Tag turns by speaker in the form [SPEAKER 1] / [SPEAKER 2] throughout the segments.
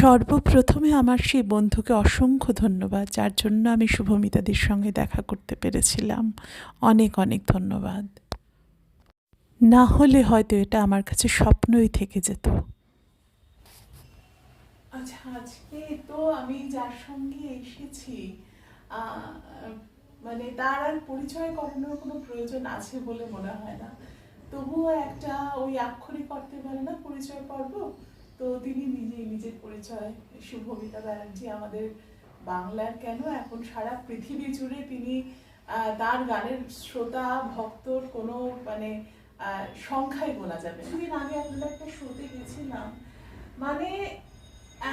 [SPEAKER 1] সর্বপ্রথমে আমার সেই বন্ধুকে অসংখ্য ধন্যবাদ, যার জন্য আমি শুভমিতাদের সঙ্গে দেখা করতে পেরেছিলাম। অনেক অনেক ধন্যবাদ। না হলে হয়তো এটা আমার কাছে স্বপ্নই থেকে যেত। আচ্ছা আজকে তো আমি যার সঙ্গে এসেছি মানে তার আর পরিচয় করানোর কোনো প্রয়োজন আছে বলে মনে হয় না। তবুও একটা ওই আক্ষরিক অর্থে বলে না, পরিচয় পর্ব? তো তিনি নিজেই নিজের পরিচয়, শুভমিতা ব্যানার্জি আমাদের বাংলার কেন? এখন সারা পৃথিবী জুড়ে তিনি তার গানের শ্রোতা, ভক্তর কোনো মানে সংখ্যায় গোনা যাবে। কিছুদিন আগে আপনারা একটা শোতে গেছিলাম। মানে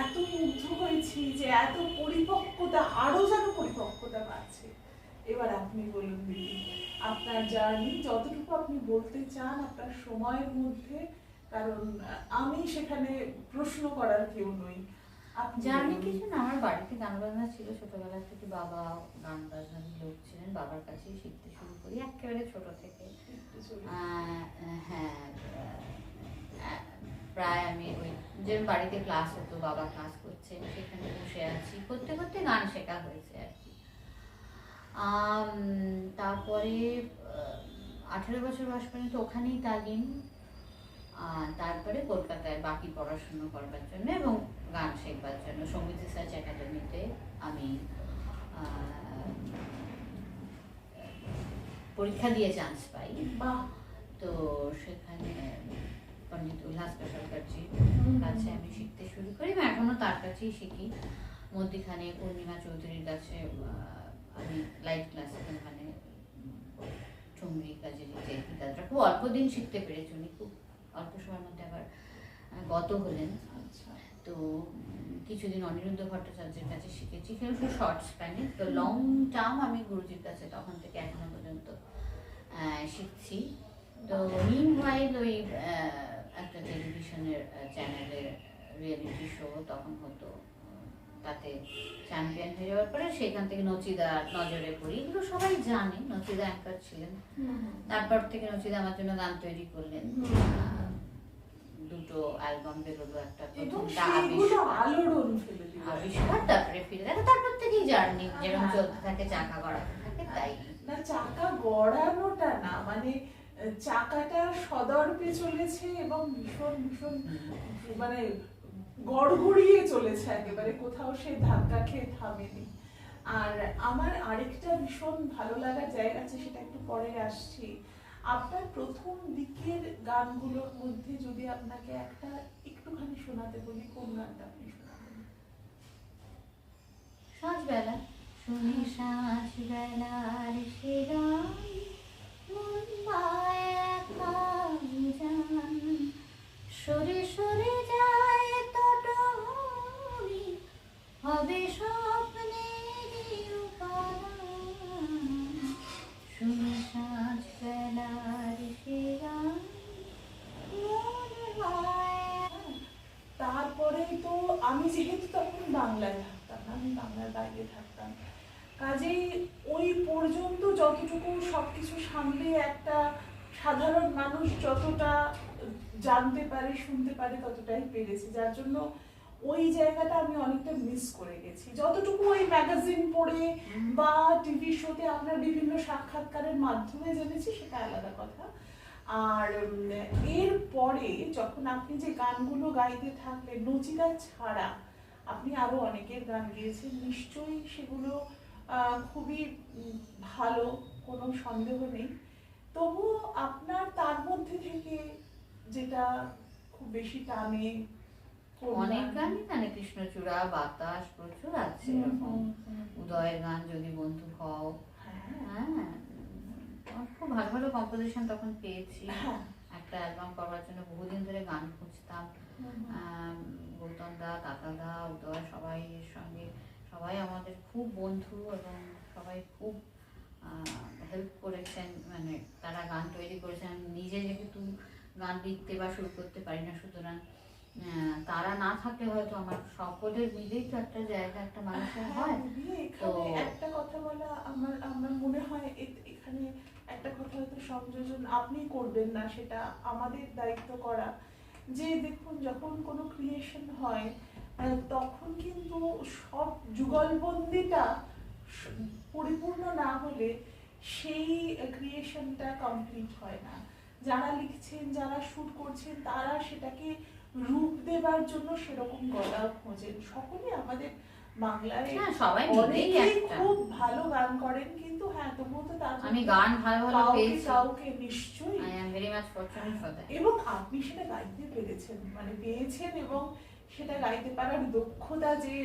[SPEAKER 1] এত মুগ্ধ হয়েছি যে এত পরিপক্কতা আরও যেন পরিপক্কতা পাচ্ছে। এবার আপনি বলুন দিদি, আপনার জার্নি, যতটুকু আপনি বলতে চান আপনার সময়ের মধ্যে কারণ আমি সেখানে প্রশ্ন করার কেউ নই।
[SPEAKER 2] জানি কিছু না আমার বাড়িতে গান বাজনা ছিল ছোটবেলা থেকে বাবা গান বাজনার লোক ছিলেন বাবার কাছেই শিখতে শুরু করি একেবারে ছোট থেকে। হ্যাঁ প্রায় আমি ওই যে বাড়িতে ক্লাস হতো বাবা ক্লাস করছে সেখানে বসে আছি। করতে করতে গান শেখা হয়েছে আর কি। তারপরে আঠেরো বছর বয়স পর্যন্ত ওখানেই তালিম। তারপরে কলকাতায় বাকি পড়াশুনো করবার জন্য এবং গান শেখবার জন্য। সংগীত রিসার্চ একাডেমিতে আমি পরীক্ষা দিয়ে চান্স পাই।
[SPEAKER 1] বা
[SPEAKER 2] তো সেখানে পণ্ডিত উল্লাস সরকারজি কাছে আমি শিখতে শুরু করি। এবং এখনও তার কাছেই শিখি। মধ্যিখানে পূর্ণিমা চৌধুরীর কাছে আমি লাইভ ক্লাসে মানে ঠুমরি কাজের খুব অল্প দিন শিখতে পেরেছি। উনি খুব অল্প সময়ের মধ্যে আবার গত হলেন।
[SPEAKER 1] আচ্ছা।
[SPEAKER 2] তো কিছুদিন অনিরুদ্ধ ভট্টাচার্যের কাছে শিখেছি। শুধু শর্ট স্প্যানে তো লং টার্ম আমি গুরুজির কাছে তখন থেকে এখনও পর্যন্ত শিখছি। তো মিন ওয়াইল ওই একটা টেলিভিশনের চ্যানেলের রিয়েলিটি শো তখন হতো। তাতে চ্যাম্পিয়ন হয়ে যাওয়ার পরে সেখান থেকে নচিদা নজরে পড়ি। এগুলো সবাই জানে নচিদা অ্যাঙ্কার ছিলেন। তারপর থেকে নচিদা আমার জন্য গান তৈরি করলেন। দুটো অ্যালবাম বেরোলো একটা আবিষ্কার। তারপরে ফিরে দেখো। তারপর থেকেই জার্নি যেরকম। চলতে থাকে চাকা গড়াতে থাকে তাই।
[SPEAKER 1] না চাকা গড়ানোটা না মানে চাকাটা সদর্পে চলেছে এবং ভীষণ ভীষণ মানে গড়গড়িয়ে চলেছে একেবারে, কোথাও সে ধাক্কা খেয়ে থামেনি। আর আমার আরেকটা ভীষণ ভালো লাগার জায়গা আছে, সেটা একটু পরে আসছি। আপনার প্রথম দিকের গানগুলোর মধ্যে যদি আপনাকে একটা একটুখানি শোনাতে বলি, কোন গানটা আপনি শোনাবেন?
[SPEAKER 2] সাঁঝবেলা শুনি সাঁঝবেলার সে মন পায় একা জান। সরে সরে যায় তটহরি হবে উপাদান শুনি সাঁঝবেলার সে গান
[SPEAKER 1] তারপরে তো আমি যেহেতু তখন বাংলায় থাকতাম, আমি বাংলার বাইরে থাকতাম। কাজেই ওই পর্যন্ত যতটুকু সবকিছু সামলে একটা সাধারণ মানুষ যতটা জানতে পারে, শুনতে পারে ততটাই পেরেছি। যার জন্য ওই জায়গাটা আমি অনেকটা মিস করে গেছি। যতটুকু ওই ম্যাগাজিন পড়ে বা টিভি শোতে আপনার বিভিন্ন সাক্ষাৎকারের মাধ্যমে জেনেছি, সেটা আলাদা কথা। আর এর পরে যখন আপনি যে গানগুলো গাইতে থাকলেন নচিতা ছাড়া আপনি আরও অনেকের গান গিয়েছেন, নিশ্চয়ই সেগুলো খুবই ভালো, কোনো সন্দেহ নেই। তবু আপনার তার মধ্যে যেটা খুব বেশি টানে
[SPEAKER 2] অনেক গানই গানে কৃষ্ণচূড়া বাতাস প্রচুর আছে এরকম। উদয়ের গান যদি বন্ধু হও
[SPEAKER 1] হ্যাঁ।
[SPEAKER 2] হ্যাঁ খুব ভালো ভালো কম্পোজিশন তখন পেয়েছি।
[SPEAKER 1] হ্যাঁ।
[SPEAKER 2] একটা অ্যালবাম করবার জন্য বহুদিন ধরে গান খুঁজতাম। গৌতম দা কাকা দা উদয় সবাই এর সঙ্গে সবাই আমাদের খুব বন্ধু এবং সবাই খুব হেল্প করেছেন। মানে তারা গান তৈরি করেছেন। নিজে যেহেতু গান লিখতে বা শুরু করতে পারি না। সুতরাং তারা না থাকলে হয়তো আমার সকলের মিলেই তো একটা জায়গা একটা মানুষের
[SPEAKER 1] হ্যাঁ,
[SPEAKER 2] হয়। তো-
[SPEAKER 1] একটা কথা বলা আমার আমার মনে হয় এখানে একটা কথা হয়তো সংযোজন আপনি করবেন না সেটা আমাদের দায়িত্ব করা। যে দেখুন যখন কোনো ক্রিয়েশন হয় তখন কিন্তু সব যুগলবন্দিটা পরিপূর্ণ না হলে সেই ক্রিয়েশনটা কমপ্লিট হয় না। যারা লিখছেন যারা শুট করছেন তারা সেটাকে রূপ দেবার জন্য সেরকম গলা খোঁজেন। সকলে আমাদের বাংলায়
[SPEAKER 2] হ্যাঁ সবাই মিলেই
[SPEAKER 1] অনেকেই
[SPEAKER 2] একটা।
[SPEAKER 1] খুব ভালো গান করেন কিন্তু হ্যাঁ তবুও তো তার
[SPEAKER 2] আমি গান ভালো ভালো পেয়েছি।
[SPEAKER 1] কাউকে নিশ্চয়ই।
[SPEAKER 2] I am very much fortunate for that.
[SPEAKER 1] এবং আপনি সেটা গাইতে পেরেছেন মানে পেয়েছেন এবং সেটা গাইতে পারার দক্ষতা যে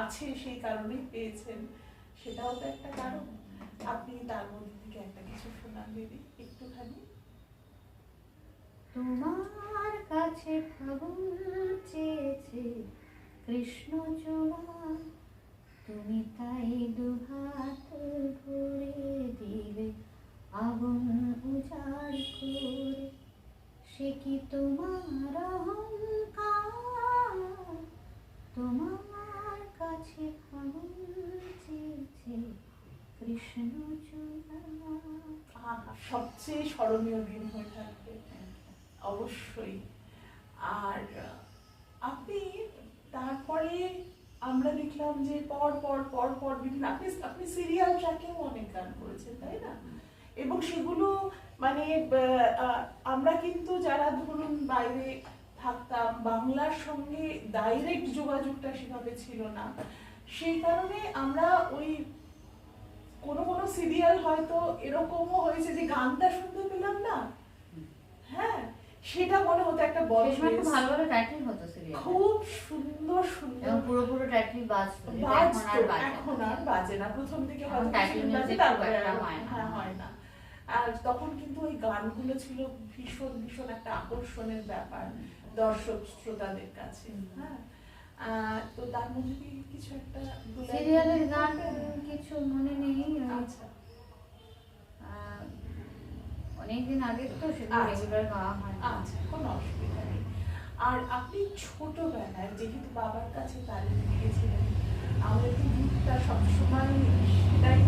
[SPEAKER 1] আছে সেই কারণেই পেয়েছেন সেটাও তো একটা কারণ। আপনি তার মধ্যে থেকে একটা কিছু শোনান দিদি একটুখানি।
[SPEAKER 2] তোমার কাছে ফাগুন চেয়েছে কৃষ্ণ চূড়া তুমি তাই দুহাত ভরে দিলে আগুন উজাড় করে। সে কি তোমার তোমার কাছে ফাগুন চেয়েছে কৃষ্ণ
[SPEAKER 1] আহা, সবচেয়ে স্মরণীয় দিন হয়ে থাকবে। অবশ্যই। আর আপনি তারপরে আমরা দেখলাম যে পর পর পর পর বিভিন্ন আপনি আপনি সিরিয়াল ট্র্যাকেও অনেক গান করেছেন, তাই না? এবং সেগুলো মানে আমরা কিন্তু যারা ধরুন বাইরে থাকতাম, বাংলার সঙ্গে ডাইরেক্ট যোগাযোগটা সেভাবে ছিল না। সেই কারণে আমরা ওই কোনো কোনো সিরিয়াল হয়তো এরকমও হয়েছে যে গানটা শুনতে পেলাম না। হ্যাঁ সেটা মনে হতো একটা বড়
[SPEAKER 2] খুব
[SPEAKER 1] miss।
[SPEAKER 2] ভালো ভালো টাইটেল হতো সিরিয়াল
[SPEAKER 1] খুব সুন্দর সুন্দর।
[SPEAKER 2] এবং পুরো পুরো টাইটেল বাজতো যেটা এখন আর বাজে
[SPEAKER 1] এখন। আর বাজে না। প্রথম দিকে হয়তো বাজে, তারপরে
[SPEAKER 2] হয়।
[SPEAKER 1] হ্যাঁ, না। আর তখন কিন্তু ওই গানগুলো ছিল ভীষণ ভীষণ একটা আকর্ষণের ব্যাপার দর্শক শ্রোতাদের কাছে। হ্যাঁ। আহ, তো তার মধ্যে কি কিছু একটা
[SPEAKER 2] সিরিয়ালের গান কিছু মনে নেই।
[SPEAKER 1] আচ্ছা।
[SPEAKER 2] অনেকদিন আগে তো সেগুলো
[SPEAKER 1] আচ্ছা।
[SPEAKER 2] রেগুলার গাওয়া হয়
[SPEAKER 1] আচ্ছা কোনো অসুবিধা নেই। আর আপনি ছোটবেলায় যেহেতু বাবার কাছে তালিম পেয়েছিলেন আমাদের তো গীতটা সবসময় সেটাই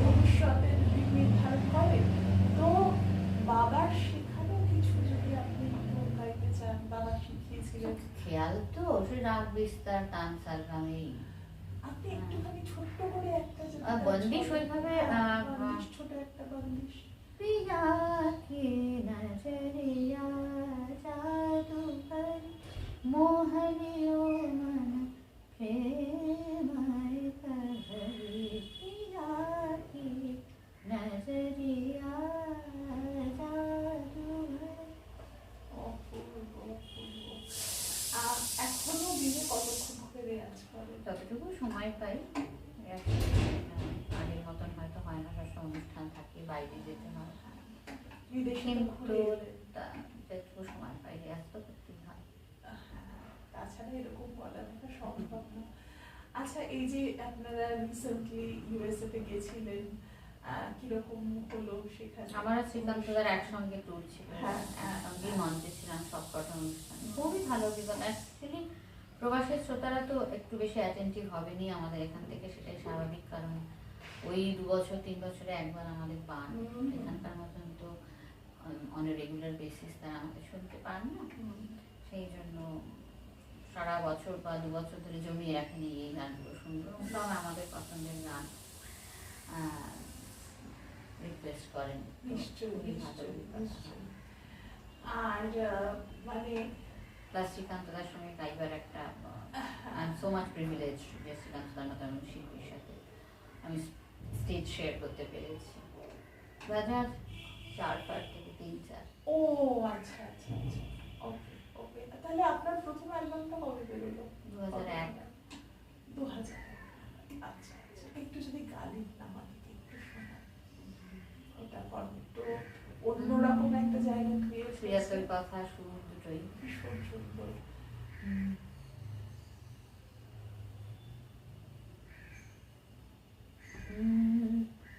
[SPEAKER 1] ভবিষ্যতের দিক নির্ধারণ করে? তো বাবার শেখানো কিছু যদি আপনি গাইতে চান বাবা শিখিয়েছিলেন।
[SPEAKER 2] খেয়াল তো সে রাগ বিস্তার তান সালগামে
[SPEAKER 1] আপনি একটুখানি ছোট্ট করে একটা
[SPEAKER 2] বন্দিশ ওইভাবে,
[SPEAKER 1] হ্যাঁ, ছোট একটা বন্দিশ। ইউএসএ তে গেছিলেন কীরকম হলো সেখানে?
[SPEAKER 2] আমার আর শ্রীকান্তদার একসঙ্গে ট্যুর ছিল।
[SPEAKER 1] হ্যাঁ, হ্যাঁ।
[SPEAKER 2] মঞ্চে ছিলাম সব কটা অনুষ্ঠানে। খুবই ভালো অভিজ্ঞতা। অ্যাকচুয়ালি প্রবাসের শ্রোতারা তো একটু বেশি অ্যাটেন্টিভ হবেনি আমাদের এখান থেকে সেটাই স্বাভাবিক। কারণ ওই দু বছর তিন বছরে একবার আমাদের পান। এখানকার মতন তো অন রেগুলার বেসিস তারা আমাদের শুনতে পান না। সেই জন্য সারা বছর বা দু বছর ধরে জমিয়ে রাখেনি এই গানগুলো শুনব আমাদের পছন্দের গান। রিকোয়েস্ট করেন।
[SPEAKER 1] নিশ্চয়ই। আর মানে
[SPEAKER 2] প্লাস শ্রীকান্তদার সঙ্গে গাইবার একটা I am so much privilege যে শ্রীকান্তদার মতো এমন শিল্পীর সাথে। আমি স্টেজ শেয়ার করতে পেরেছি। দু হাজার চার পার থেকে তিন চার।
[SPEAKER 1] ও আচ্ছা আচ্ছা আচ্ছা। ওকে ওকে তাহলে আপনার প্রথম অ্যালবামটা কবে বেরোলো?
[SPEAKER 2] দু হাজার এক।
[SPEAKER 1] দু হাজার আচ্ছা আচ্ছা। একটু যদি গালিব না আমাদেরকে একটু শোনা ওটা বড্ড অন্যরকম একটা জায়গা ক্রিয়েট
[SPEAKER 2] প্রিয়াসের কথা সুর দুটোই।
[SPEAKER 1] ভীষণ সুন্দর।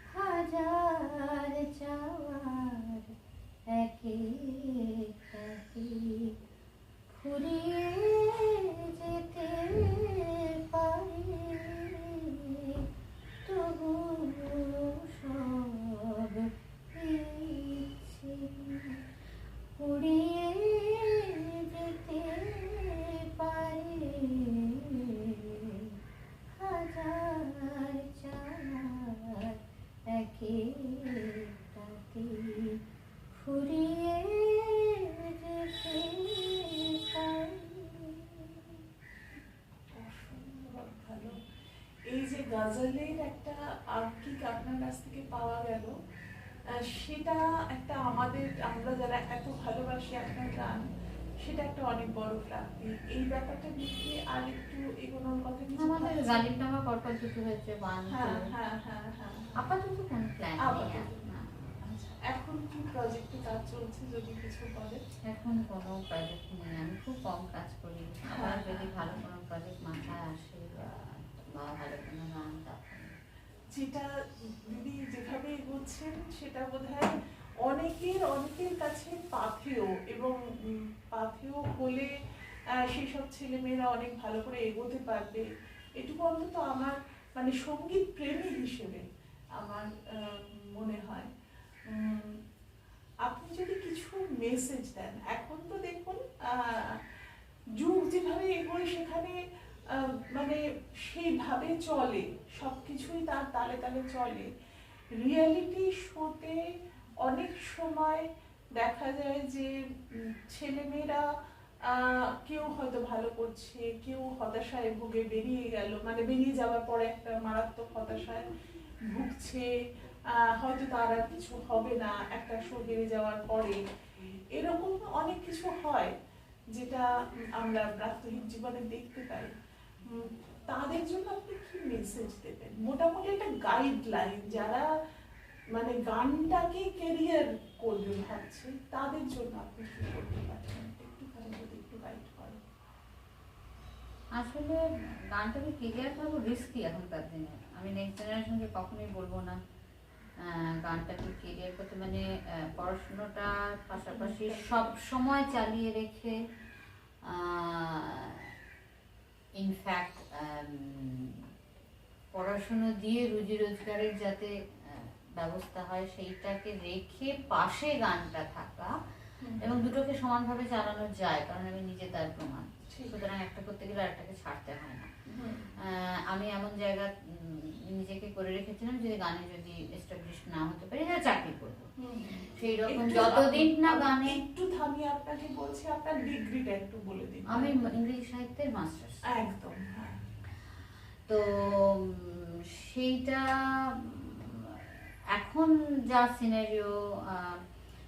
[SPEAKER 2] হাজার চাওয়ার একে থাকি ফুরিয়ে যেতে পারে তবু সব ইচ্ছে উড়িয়ে যেতে পারে
[SPEAKER 1] গজলের একটা আর্কিক আপনার কাছ থেকে পাওয়া গেল আহ, সেটা একটা আমাদের আমরা যারা এত ভালোবাসি আপনার গান সেটা একটা অনেক বড় প্রাপ্তি। এই ব্যাপারটা নিয়ে আর একটু এগোনোর কথা কিছু
[SPEAKER 2] আমাদের? গালির নামা পরপর দুটো হয়েছে বান
[SPEAKER 1] হ্যাঁ হ্যাঁ হ্যাঁ হ্যাঁ।
[SPEAKER 2] আপাতত কোনো প্ল্যান।
[SPEAKER 1] আচ্ছা, এখন কি প্রজেক্টে কাজ চলছে যদি কিছু বলেন?
[SPEAKER 2] এখন কোনো প্রজেক্ট নেই। আমি খুব কম কাজ করি। আবার
[SPEAKER 1] হ্যাঁ,
[SPEAKER 2] যদি
[SPEAKER 1] হ্যাঁ,
[SPEAKER 2] ভালো
[SPEAKER 1] হ্যাঁ।
[SPEAKER 2] কোনো প্রজেক্ট মাথায় আসে বা- ভালো কোনো গান
[SPEAKER 1] যেটা দিদি যেভাবে এগোচ্ছেন সেটা বোধহয় অনেকের অনেকের কাছে পাথেয় এবং পাথেয় হলে আহ, সেসব ছেলেমেয়েরা অনেক ভালো করে এগোতে পারবে। এটুকু অন্তত আমার মানে সংগীত প্রেমী হিসেবে আমার মনে হয়। আপনি যদি কিছু মেসেজ দেন এখন তো দেখুন যুগ যেভাবে এগোয় সেখানে মানে সেইভাবে চলে সব কিছুই তার তালে তালে চলে। রিয়েলিটি শোতে অনেক সময় দেখা যায় যে ছেলেমেয়েরা কেউ হয়তো ভালো করছে, কেউ হতাশায় ভুগে বেরিয়ে গেল মানে বেরিয়ে যাওয়ার পরে একটা মারাত্মক হতাশায় ভুগছে হয়তো তার আর কিছু হবে না, একটা শো হেরে যাওয়ার পরে। এরকম অনেক কিছু হয়, যেটা আমরা প্রাত্যহিক জীবনে দেখতে পাই। তাদের জন্য আপনি কি মেসেজ দেবেন? মোটামুটি একটা গাইডলাইন যারা মানে গানটাকে কেরিয়ার করবে ভাবছে তাদের জন্য আপনি কি করতে পারছেন একটুখানি যদি একটু গাইড করেন।
[SPEAKER 2] আসলে গানটাকে কেরিয়ার ভাবো রিস্কি এখনকার দিনে। আমি নেক্সট জেনারেশনকে কখনোই বলব না গানটাকে কেরিয়ার করতে। মানে পড়াশুনোটা পাশাপাশি সব সময় চালিয়ে রেখে ইনফ্যাক্ট পড়াশুনো দিয়ে রুজি রোজগারের যাতে ব্যবস্থা হয় সেইটাকে রেখে পাশে গানটা থাকা এবং দুটোকে সমানভাবে চালানো যায় কারণ আমি নিজে তার প্রমাণ। সুতরাং একটা করতে গেলে আরেকটাকে ছাড়তে হয় না। আমি এমন জায়গা নিজেকে করে রেখেছিলাম যে গানে যদি এস্টাবলিশ না হতে পারি তাহলে চাকরি করব। সেই রকম যতদিন না গানে
[SPEAKER 1] একটু থামিয়ে আপনাকে বলছি আপনার ডিগ্রিটা একটু বলে দিন।
[SPEAKER 2] আমি ইংরেজি সাহিত্যের মাস্টার্স
[SPEAKER 1] একদম হ্যাঁ।
[SPEAKER 2] তো সেইটা এখন যা সিনারিও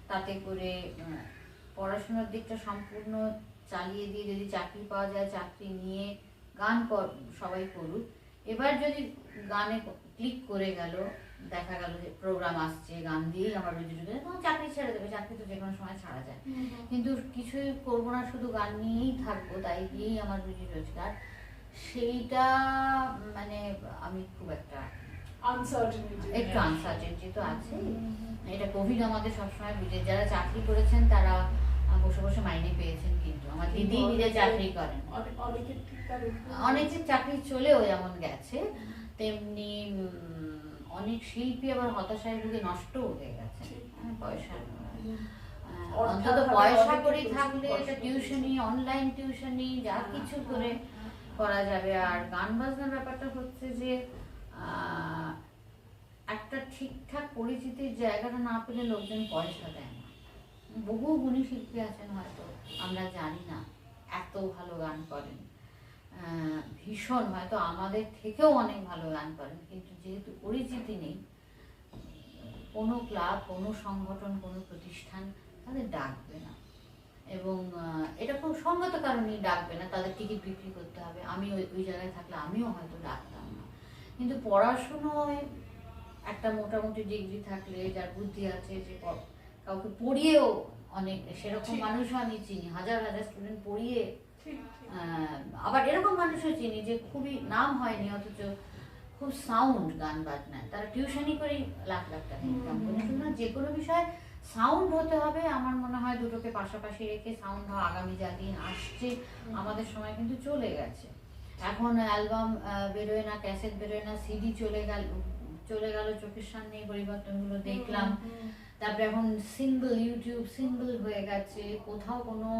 [SPEAKER 2] তাতে করে পড়াশোনার দিকটা সম্পূর্ণ চালিয়ে দিয়ে যদি চাকরি পাওয়া যায় চাকরি নিয়ে গান কর- সবাই করুক। এবার যদি গানে ক্লিক করে গেল দেখা গেল যে প্রোগ্রাম আসছে গান দিয়েই আমার রুজি রুজি তখন চাকরি ছেড়ে দেবে চাকরি তো যে কোনো সময় ছাড়া যায়। কিন্তু কিছুই করব না শুধু গান নিয়েই থাকব তাই দিয়েই আমার রুজি রোজগার। সেইটা মানে আমি খুব একটা
[SPEAKER 1] আনসার্টেনিটি
[SPEAKER 2] একটু আনসার্টেনটি তো আছে এটা কোভিড আমাদের সবসময় বুঝে যারা চাকরি করেছেন তারা বসে বসে মাইনে পেয়েছেন কিন্তু। আমার দিদি নিজে চাকরি করেন।
[SPEAKER 1] অনেকের
[SPEAKER 2] চাকরি চলেও যেমন গেছে। তেমনি অনেক শিল্পী আবার হতাশায় ভুগে নষ্ট হয়ে গেছে। হ্যাঁ, পয়সা
[SPEAKER 1] হুম।
[SPEAKER 2] আহ,
[SPEAKER 1] অর্থাৎ
[SPEAKER 2] অন্তত পয়সা
[SPEAKER 1] অনেকে
[SPEAKER 2] করে থাকলে এটা টিউশনি অনলাইন টিউশনি যা
[SPEAKER 1] হ্যাঁ,
[SPEAKER 2] কিছু
[SPEAKER 1] হ্যাঁ,
[SPEAKER 2] করে
[SPEAKER 1] হ্যাঁ।
[SPEAKER 2] করা যাবে। আর গান বাজনার ব্যাপারটা হচ্ছে যে একটা ঠিকঠাক পরিচিতির জায়গাটা না পেলে লোকজন পয়সা দেয় না। বহু গুণী শিল্পী আছেন হয়তো, আমরা জানি না, এত ভালো গান করেন। ভীষণ, হয়তো আমাদের থেকেও অনেক ভালো গান করেন, কিন্তু যেহেতু পরিচিতি নেই, কোনো ক্লাব, কোনো সংগঠন, কোনো প্রতিষ্ঠান তাদের ডাকবে না। এবং এটা খুব সঙ্গত কারণেই ডাকবে না, তাদের টিকিট বিক্রি করতে হবে। আমি ওই ওই জায়গায় থাকলে আমিও হয়তো ডাকতাম। কিন্তু পড়াশুনোয় একটা মোটামুটি ডিগ্রি থাকলে যার বুদ্ধি আছে যে কাউকে পড়িয়েও অনেক সেরকম। মানুষও আমি চিনি হাজার হাজার স্টুডেন্ট পড়িয়ে আবার এরকম মানুষও চিনি যে খুবই নাম হয়নি অথচ খুব সাউন্ড গান বাজনায় তারা টিউশনই করেই লাখ লাখ টাকা ইনকাম করে। যে কোনো বিষয়ে সাউন্ড হতে হবে আমার মনে হয় দুটোকে পাশাপাশি রেখে সাউন্ড হওয়া আগামী যা দিন আসছে আমাদের সময় কিন্তু চলে গেছে। এখন অ্যালবাম বেরোয় না ক্যাসেট বেরোয় না সিডি চলে গেল চলে গেল চোখের সামনে এই পরিবর্তনগুলো দেখলাম। তারপরে এখন সিঙ্গল ইউটিউব সিঙ্গল হয়ে গেছে। কোথাও কোনো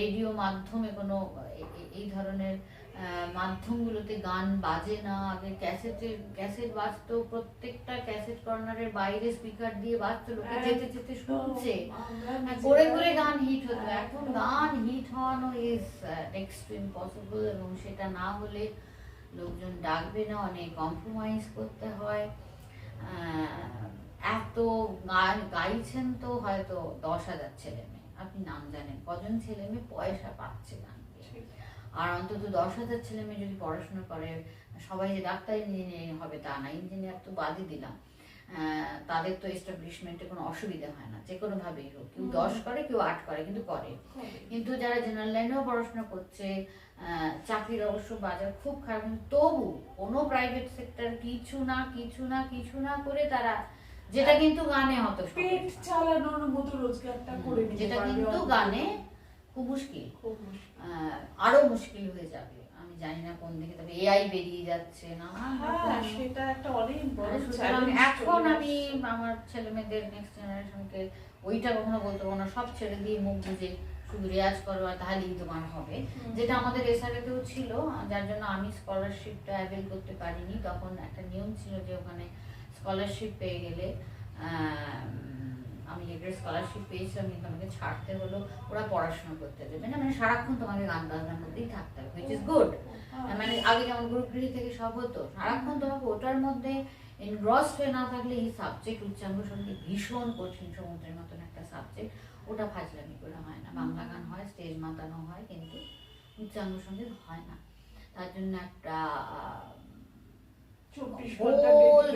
[SPEAKER 2] রেডিও মাধ্যমে কোনো এই ধরনের মাধ্যমগুলোতে গান বাজে না। আগে ক্যাসেটের ক্যাসেট বাজতো প্রত্যেকটা ক্যাসেট কর্নারের বাইরে স্পিকার দিয়ে বাজতো লোকে যেতে যেতে শুনছে। হ্যাঁ, করে করে গান হিট হতো।
[SPEAKER 1] হ্যাঁ,
[SPEAKER 2] এখন গান হিট হওয়ানো ইজ নেক্সট টু ইম্পসিবল এবং সেটা না হলে লোকজন ডাকবে না অনেক কম্প্রোমাইজ করতে হয়। আহ, এত গান গাইছেন তো হয়তো দশ হাজার ছেলে মেয়ে। আপনি নাম জানেন কজন ছেলে মেয়ে পয়সা পাচ্ছে গান। আর অন্তত দশ হাজার ছেলে মেয়ে যদি পড়াশোনা করে সবাই যে ডাক্তার ইঞ্জিনিয়ারিং হবে তা না ইঞ্জিনিয়ার তো বাদই দিলাম। আহ, তাদের তো এস্টাবলিশমেন্টে কোনো অসুবিধা হয় না যে কোনোভাবেই হোক। কেউ দশ করে কেউ আট করে কিন্তু করে।
[SPEAKER 1] করে।
[SPEAKER 2] কিন্তু যারা জেনারেল লাইনেও পড়াশোনা করছে চাকরির অবশ্য বাজার খুব খারাপ কিন্তু তবু কোনো প্রাইভেট সেক্টর কিছু না কিছু না কিছু না করে তারা যেটা কিন্তু গানে হতো
[SPEAKER 1] পেট চালানোর মতো রোজগারটা করে
[SPEAKER 2] যেটা কিন্তু গানে খুব মুশকিল।
[SPEAKER 1] খুব মুশকিল।
[SPEAKER 2] আরও মুশকিল হয়ে যাবে। আমি জানি না কোন দিকে তবে এআই বেরিয়ে যাচ্ছে না।
[SPEAKER 1] সেটা একটা অনেক বড়
[SPEAKER 2] এখন আমি আমার ছেলে মেয়েদের নেক্সট জেনারেশনকে ওইটা কখনো বলতে পারব না। সব ছেড়ে দিয়ে মুখ বুঝে শুধু রেয়াজ করো আর তাহলেই তোমার হবে। যেটা আমাদের এসআরএতেও ছিল যার জন্য আমি স্কলারশিপটা অ্যাভেল করতে পারিনি। তখন একটা নিয়ম ছিল যে ওখানে স্কলারশিপ পেয়ে গেলে আমি যেটা স্কলারশিপ পেয়েছিলাম কিন্তু আমাকে ছাড়তে হলো ওরা পড়াশোনা করতে দেবে। না মানে সারাক্ষণ তোমাকে গান বাজনার মধ্যেই থাকতে হবে হুইচ ইজ গুড মানে আগে যেমন গ্রুপগৃহী থেকে সব হতো সারাক্ষণ তোমাকে ওটার মধ্যে এনগ্রস হয়ে না থাকলে এই সাবজেক্ট উচ্চাঙ্গ সংগীত ভীষণ কঠিন সমুদ্রের মতন একটা সাবজেক্ট ওটা ফাজলামি করে হয় না। বাংলা গান হয় স্টেজ মাতানো হয় কিন্তু উচ্চাঙ্গ সংগীত হয় না। তার জন্য একটা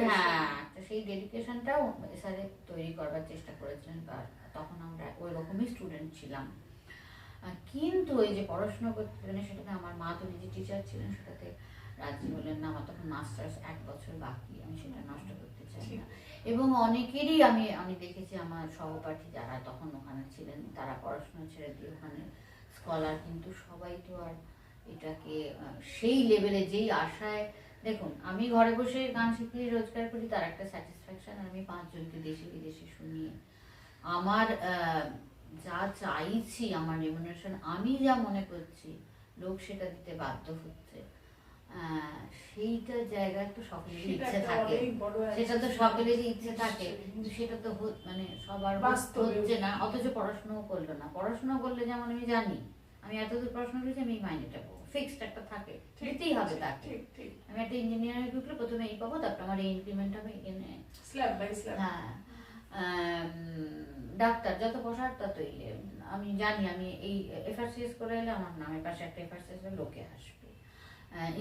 [SPEAKER 2] হ্যাঁ তো সেই ডেডিকেশনটাও স্যারে তৈরি করবার চেষ্টা করেছিলেন তখন আমরা ওই রকমই স্টুডেন্ট ছিলাম কিন্তু এই যে পড়াশোনা করতে সেটাতে আমার মা তো নিজে টিচার ছিলেন সেটাতে রাজি বললেন না আমার তখন মাস্টার্স এক বছর বাকি আমি সেটা নষ্ট করতে চাই না। এবং অনেকেরই আমি আমি দেখেছি আমার সহপাঠী যারা তখন ওখানে ছিলেন তারা পড়াশোনা ছেড়ে দিয়ে ওখানে স্কলার কিন্তু সবাই তো আর এটাকে সেই লেভেলে যেই আশায় দেখুন আমি ঘরে বসে গান শিখিয়ে রোজগার করি তার একটা স্যাটিসফ্যাকশন আমি পাঁচজনকে দেশে বিদেশে শুনিয়ে আমার যা চাইছি আমার রেমুনারেশন আমি যা মনে করছি লোক সেটা দিতে বাধ্য হচ্ছে। আহ, সেইটা জায়গায় তো সকলেরই ইচ্ছে থাকে। সেটা তো। সকলেরই ইচ্ছে থাকে কিন্তু সেটা তো মানে সবার হচ্ছে না অথচ পড়াশোনাও করল না। পড়াশোনা করলে যেমন আমি জানি আমি এতদূর পড়াশোনা করেছি আমি এই মাইনেটা পাবো ফিক্সড একটা থাকে। দিতেই হবে তাকে। আমি একটা ইঞ্জিনিয়ারিং ঢুকলে প্রথমে এই পাবো তারপর আমার এই ইনক্রিমেন্ট হবে এখানে।
[SPEAKER 1] স্ল্যাব বাই স্ল্যাব
[SPEAKER 2] হ্যাঁ। ডাক্তার যত বসার ততই। আমি জানি আমি এই এফআরসিএস করে এলে আমার নামের পাশে একটা এফআরসিএস লোকে আসবে।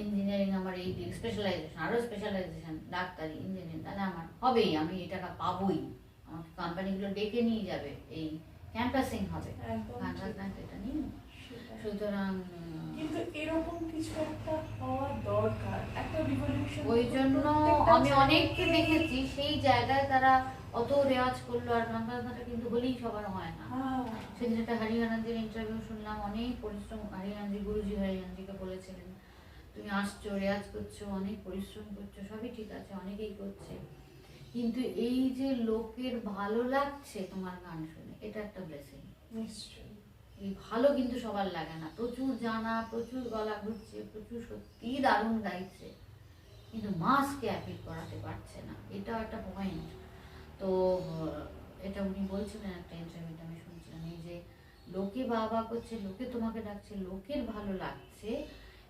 [SPEAKER 2] ইঞ্জিনিয়ারিং আমার এই স্পেশালাইজেশন আরও স্পেশালাইজেশন ডাক্তারি ইঞ্জিনিয়ারিং তাহলে আমার হবেই আমি এই টাকা পাবোই। আমাকে কোম্পানিগুলো ডেকে নিয়ে যাবে এই ক্যাম্পাসিং হবে। গান এটা নিয়ে। সুতরাং
[SPEAKER 1] কিন্তু এরকম কিছু একটা হওয়া দরকার একটা রিভলিউশন
[SPEAKER 2] ওই জন্য আমি অনেককে দেখেছি সেই জায়গায় তারা অত রেওয়াজ করল আর বাজনাটা কিন্তু হলেই সবার হয় না।
[SPEAKER 1] হ্যাঁ।
[SPEAKER 2] সেদিন একটা হরিয়ানাজির ইন্টারভিউ শুনলাম অনেক পরিশ্রম হরিয়ানাজি গুরুজি হরিয়ানাজিকে বলেছিলেন তুমি আসছো রেয়াজ করছ অনেক পরিশ্রম করছ সবই ঠিক আছে অনেকেই করছে। কিন্তু এই যে লোকের ভালো লাগছে তোমার গান শুনে এটা একটা ব্লেসিং
[SPEAKER 1] নিশ্চয়ই।
[SPEAKER 2] এই ভালো কিন্তু সবার লাগে না। প্রচুর জানা প্রচুর গলা ঘুরছে প্রচুর সত্যি দারুণ গাইছে। কিন্তু মাসকে অ্যাপিল করাতে পারছে না। এটা একটা পয়েন্ট তো এটা উনি বলছিলেন একটা ইন্টারভিউতে আমি শুনছিলাম এই যে লোকে বাবা করছে লোকে তোমাকে ডাকছে লোকের ভালো লাগছে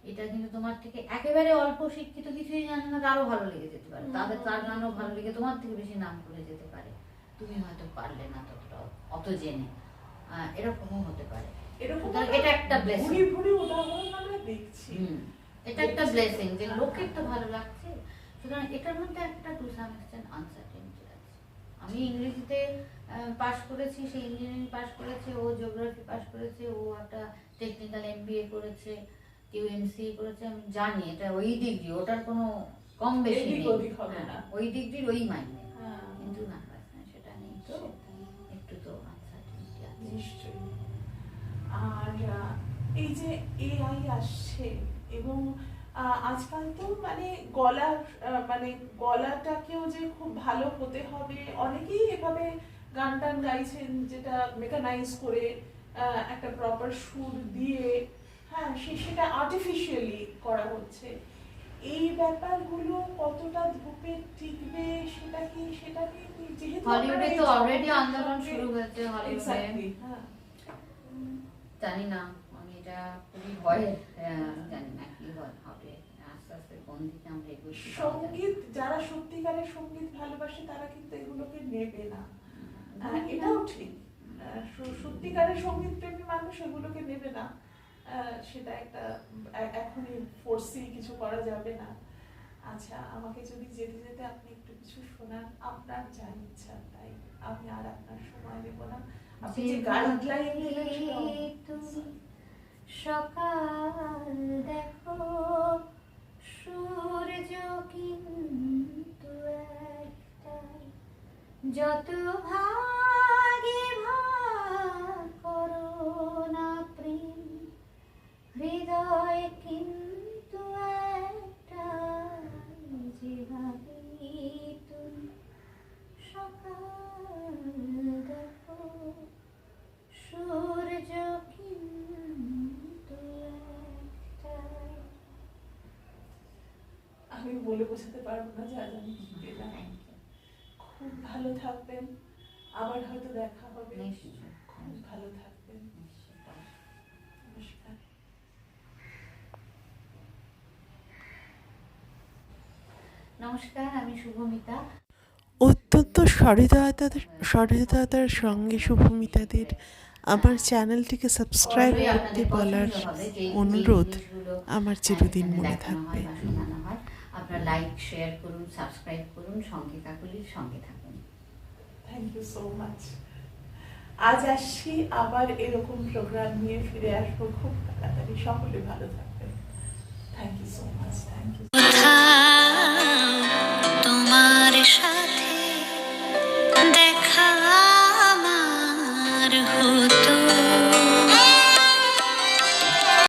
[SPEAKER 2] এটা কিন্তু তোমার থেকে একেবারে অল্প শিক্ষিত কিছুই জানে না তারও ভালো লেগে যেতে পারে। তাদের তার গানও ভালো লেগে তোমার থেকে বেশি নাম করে যেতে পারে। তুমি হয়তো পারলে না ততটা অত জেনে। এরকমও হতে পারে।
[SPEAKER 1] এরকম
[SPEAKER 2] এটা একটা
[SPEAKER 1] উদাহরণ আমরা দেখছি।
[SPEAKER 2] এটা একটা ব্লেসিং যে লোকের তো ভালো লাগছে। সুতরাং এটার মধ্যে একটা টু সাম এক্সটেন্ট আনসার্টেনিটি আছে। আমি ইংরেজিতে পাশ করেছি সে ইঞ্জিনিয়ারিং পাশ করেছে ও জিওগ্রাফি পাশ করেছে ও একটা টেকনিক্যাল এমবিএ করেছে কেউ এমসিএ করেছে আমি জানি এটা ওই ডিগ্রি ওটার কোনো কম বেশি নেই। হ্যাঁ। ওই ডিগ্রির ওই মাইনে
[SPEAKER 1] হ্যাঁ।
[SPEAKER 2] কিন্তু না সেটা নেই। তো
[SPEAKER 1] নিশ্চয়ই। আর এই যে এআই আসছে এবং আজকাল তো মানে গলার মানে গলাটাকেও যে খুব ভালো হতে হবে, অনেকেই এভাবে গান টান গাইছেন যেটা মেকানাইজ করে একটা প্রপার সুর দিয়ে হ্যাঁ সে, সেটা আর্টিফিশিয়ালি করা হচ্ছে। এই ব্যাপারগুলো কতটা ধূপে টিকবে সেটা কি সেটা কি যেহেতু
[SPEAKER 2] হলিউডে তো অলরেডি আন্দোলন শুরু হয়েছে হলিউডে
[SPEAKER 1] হ্যাঁ।
[SPEAKER 2] জানি না আমি এটা খুবই ভয় জানি না কি হবে। আস্তে আস্তে সম্বন্ধিত আমরা এগুলো
[SPEAKER 1] সংগীত যারা সত্যিকারের সংগীত ভালোবাসে তারা কিন্তু এগুলোকে নেবে না। এটাও ঠিক। সত্যিকারের সংগীত প্রেমী মানুষ এগুলোকে নেবে না। সেটা একটা এখনই ফোর্সি কিছু করা যাবে না। আচ্ছা আমাকে যদি যেতে যেতে আপনি একটু কিছু শোনান আপনার যা ইচ্ছা তাই আমি আর আপনার সময় নেব না। আপনি যে গাইডলাইন
[SPEAKER 2] সকাল দেখো সূর্য কিন্তু যত ভাগে
[SPEAKER 1] আমি বলে বোঝাতে পারব না যা জানি কি পেলাম খুব ভালো থাকবেন। আবার হয়তো দেখা হবে। খুব ভালো থাকবেন। নমস্কার।
[SPEAKER 2] নমস্কার আমি শুভমিতা।
[SPEAKER 3] অত্যন্ত সহৃদয়তার সহৃদয়তার সঙ্গে শুভমিতাদের আমার চ্যানেলটিকে সাবস্ক্রাইব করতে বলার অনুরোধ আমার চিরদিন মনে থাকবে।
[SPEAKER 2] আপনারা লাইক শেয়ার করুন সাবস্ক্রাইব করুন সঙ্গে কাকুলির সঙ্গে থাকুন।
[SPEAKER 1] থ্যাংক ইউ সো মাচ আজ আসছি আবার এরকম প্রোগ্রাম নিয়ে ফিরে আসব। খুব তাড়াতাড়ি সকলে ভালো থাকবেন। Thank you so much thank you
[SPEAKER 4] তোমার সাথে দেখা আমার হতো